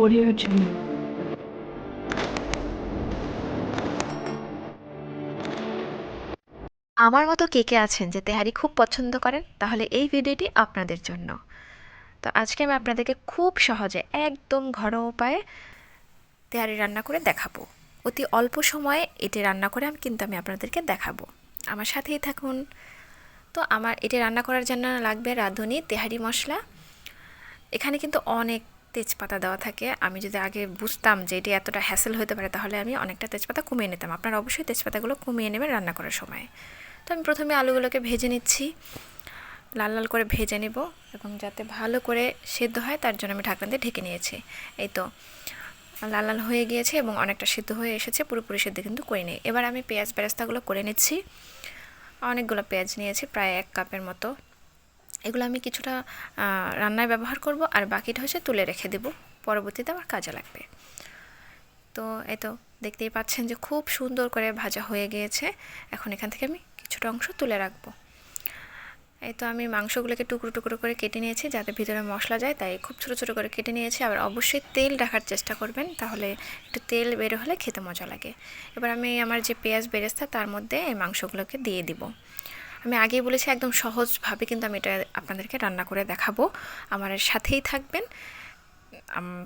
Audio Jungle. আমার মতো কে কে আছেন যে তেহারি খুব পছন্দ করেন, তাহলে এই ভিডিওটি আপনাদের জন্য। তো আজকে আমি আপনাদেরকে খুব সহজে, একদম ঘরোয়া উপায়ে তেহারি রান্না করে দেখাবো। অতি অল্প সময়ে এটি রান্না করে আমি কিন্তু আমি আপনাদেরকে দেখাবো। আমার সাথেই থাকুন। তো আমার এটি রান্না করার জন্য লাগবে রাঁধুনি তেহারি মশলা। এখানে কিন্তু অনেক তেজপাতা দেওয়া থাকে। আমি যদি আগে বুঝতাম যে এটি এতটা হ্যাসেল হতে পারে, তাহলে আমি অনেকটা তেজপাতা কমিয়ে নিতাম। আপনারা অবশ্যই তেজপাতাগুলো কমিয়ে নেবেন রান্না করার সময়। তো আমি প্রথমে আলুগুলোকে ভেজে নিচ্ছি। লাল লাল করে ভেজে নেব এবং যাতে ভালো করে সেদ্ধ হয়, তার জন্য আমি ঢাকনা দিয়ে ঢেকে নিয়েছি। এই তো, লাল লাল হয়ে গিয়েছে এবং অনেকটা সিদ্ধ হয়ে এসেছে, পুরোপুরি সিদ্ধ কিন্তু করে নিই। এবার আমি পেঁয়াজ বেরেস্তাগুলো করে নিচ্ছি। অনেকগুলো পেঁয়াজ নিয়েছি, প্রায় এক কাপের মতো। এগুলো আমি কিছুটা রান্নায় ব্যবহার করব আর বাকিটা হচ্ছে তুলে রেখে দেব। পরবর্তীতে আমার কাজে লাগবে। তো এই তো দেখতেই পাচ্ছেন যে খুব সুন্দর করে ভাজা হয়ে গিয়েছে। এখন এখান থেকে আমি কিছুটা অংশ তুলে রাখব। এই তো আমি মাংসগুলোকে টুকরো টুকরো করে কেটে নিয়েছি যাতে ভিতরে মশলা যায়, তাই খুব ছোটো ছোটো করে কেটে নিয়েছি। আবার অবশ্যই তেল রাখার চেষ্টা করবেন, তাহলে একটু তেল বের হলে খেতে মজা লাগে। এবার আমি আমার যে পেঁয়াজ বেরেস্তা, তার মধ্যে এই মাংসগুলোকে দিয়ে দিব। আমি আগেই বলেছি একদম সহজভাবে কিন্তু আমি এটা আপনাদেরকে রান্না করে দেখাবো। আমার সাথেই থাকবেন।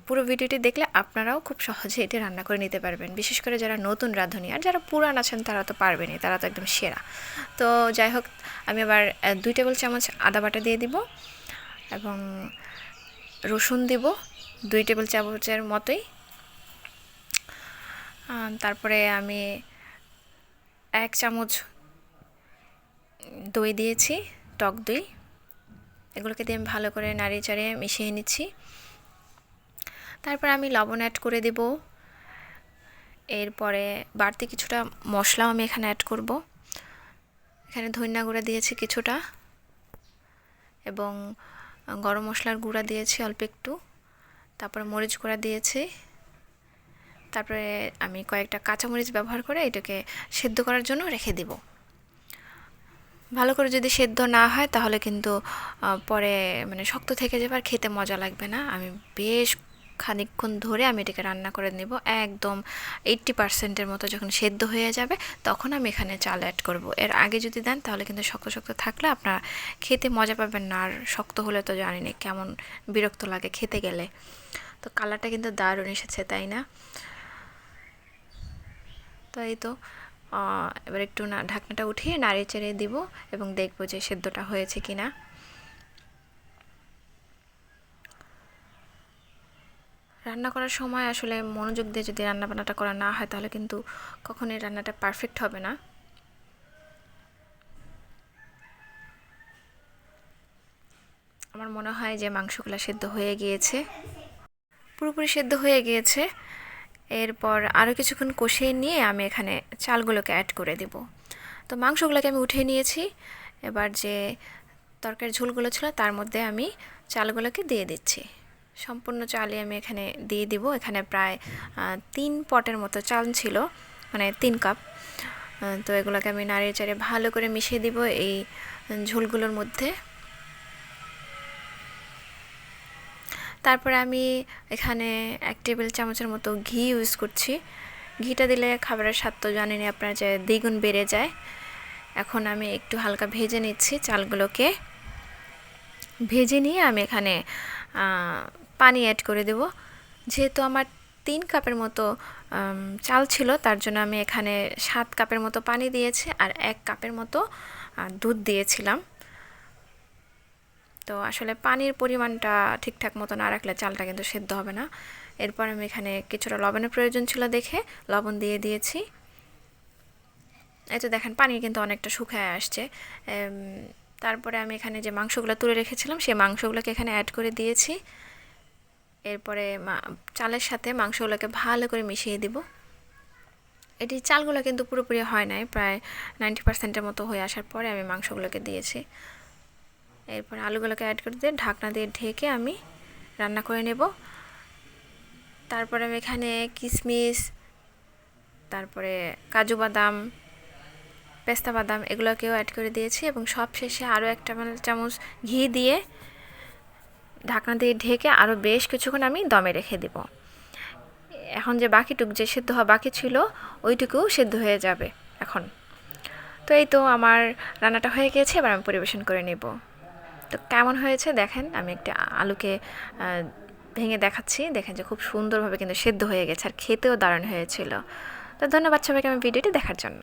পুরো ভিডিওটি দেখলে আপনারাও খুব সহজে এটি রান্না করে নিতে পারবেন। বিশেষ করে যারা নতুন রাঁধুনি আর যারা পুরান আছেন তারা তো পারবেনই, তারা তো একদম সেরা। তো যাই হোক, আমি আবার দুই টেবিল চামচ আদা বাটা দিয়ে দিব এবং রসুন দিব দুই টেবিল চামচের মতোই। তারপরে আমি এক চামচ দই দিয়েছি, টক দই। এগুলোকে দিয়ে আমি ভালো করে নাড়িয়ে চাড়িয়ে মিশিয়ে নিচ্ছি। তারপর আমি লবণ অ্যাড করে দেব। এরপরে বাড়তি কিছুটা মশলাও আমি এখানে অ্যাড করব। এখানে ধনিয়া গুঁড়া দিয়েছি কিছুটা এবং গরম মশলার গুঁড়া দিয়েছি অল্প একটু। তারপরে মরিচ গুঁড়া দিয়েছি। তারপরে আমি কয়েকটা কাঁচামরিচ ব্যবহার করে এটাকে সেদ্ধ করার জন্য রেখে দিব। ভালো করে যদি সেদ্ধ না হয়, তাহলে কিন্তু পরে মানে শক্ত থেকে যাবে আর খেতে মজা লাগবে না। আমি বেশ খানিকক্ষণ ধরে আমি এটাকে রান্না করে নেব। একদম এইট্টি পার্সেন্টের মতো যখন সেদ্ধ হয়ে যাবে, তখন আমি এখানে চাল অ্যাড করব। এর আগে যদি দেন, তাহলে কিন্তু শক্ত শক্ত থাকলে আপনার খেতে মজা পাবেন না। আর শক্ত হলে তো জানি না কেমন বিরক্ত লাগে খেতে গেলে। তো কালারটা কিন্তু দারুণ এসেছে, তাই না? তো এই তো। এবার একটু না ঢাকনাটা উঠিয়ে নাড়িয়ে চেড়ে দিব এবং দেখব যে সেদ্ধটা হয়েছে কি না রান্না করার সময় আসলে মনোযোগ দিয়ে যদি রান্না বান্নাটা করা না হয় তাহলে কিন্তু কখনোই রান্নাটা পারফেক্ট হবে না। আমার মনে হয় যে মাংসগুলো সেদ্ধ হয়ে গিয়েছে। পুরোপুরি সেদ্ধ হয়ে গিয়েছে। এরপর আরও কিছুক্ষণ কষিয়ে নিয়ে আমি এখানে চালগুলোকে অ্যাড করে দেব। তো মাংসগুলোকে আমি উঠিয়ে নিয়েছি। এবার যে তরকারির ঝোলগুলো ছিল তার মধ্যে আমি চালগুলোকে দিয়ে দিচ্ছি। সম্পূর্ণ চালই আমি এখানে দিয়ে দিব। এখানে প্রায় তিন পটের মতো চাল ছিল মানে তিন কাপ। তো এগুলোকে আমি নাড়িয়ে চাড়িয়ে ভালো করে মিশিয়ে দিব এই ঝোলগুলোর মধ্যে। তারপরে আমি এখানে এক টেবিল চামচের মতো ঘি ইউজ করছি। ঘিটা দিলে খাবারের স্বাদ তো জানেনি আপনার যে দ্বিগুণ বেড়ে যায়। এখন আমি একটু হালকা ভেজে নিচ্ছি চালগুলোকে। ভেজে নিয়ে আমি এখানে পানি অ্যাড করে দেব। যেহেতু আমার তিন কাপের মতো চাল ছিল, তার জন্য আমি এখানে সাত কাপের মতো পানি দিয়েছি আর এক কাপের মতো দুধ দিয়েছিলাম। তো আসলে পানির পরিমাণটা ঠিকঠাক মতো না রাখলে চালটা কিন্তু সেদ্ধ হবে না। এরপর আমি এখানে কিছুটা লবণের প্রয়োজন ছিল দেখে লবণ দিয়ে দিয়েছি। এই তো দেখেন পানি কিন্তু অনেকটা শুকায় আসছে। তারপরে আমি এখানে যে মাংসগুলো তুলে রেখেছিলাম, সেই মাংসগুলোকে এখানে অ্যাড করে দিয়েছি। এরপরে চালের সাথে মাংসগুলোকে ভালো করে মিশিয়ে দিব। এটি চালগুলো কিন্তু পুরোপুরি হয় নাই, প্রায় নাইনটি পার্সেন্টের মতো হয়ে আসার পরে আমি মাংসগুলোকে দিয়েছি। এরপর আলুগুলোকে অ্যাড করে দিয়ে ঢাকনা দিয়ে ঢেকে আমি রান্না করে নেব। তারপরে আমি এখানে কিশমিশ তারপরে কাজু বাদাম, পেস্তা বাদাম এগুলোকেও অ্যাড করে দিয়েছি এবং সব শেষে আরও একটা চামচ ঘি দিয়ে ঢাকনা দিয়ে ঢেকে আরও বেশ কিছুক্ষণ আমি দমে রেখে দেবো। এখন যে বাকিটুক যে সেদ্ধ হওয়া বাকি ছিল, ওইটুকুও সেদ্ধ হয়ে যাবে এখন। তো এই তো আমার রান্নাটা হয়ে গিয়েছে এবার আমি পরিবেশন করে নেব। তো কেমন হয়েছে দেখেন, আমি একটা আলুকে ভেঙে দেখাচ্ছি। দেখেন যে খুব সুন্দরভাবে কিন্তু সেদ্ধ হয়ে গেছে আর খেতেও দারুণ হয়েছিল। তো ধন্যবাদ সবাইকে আমি ভিডিওটি দেখার জন্য।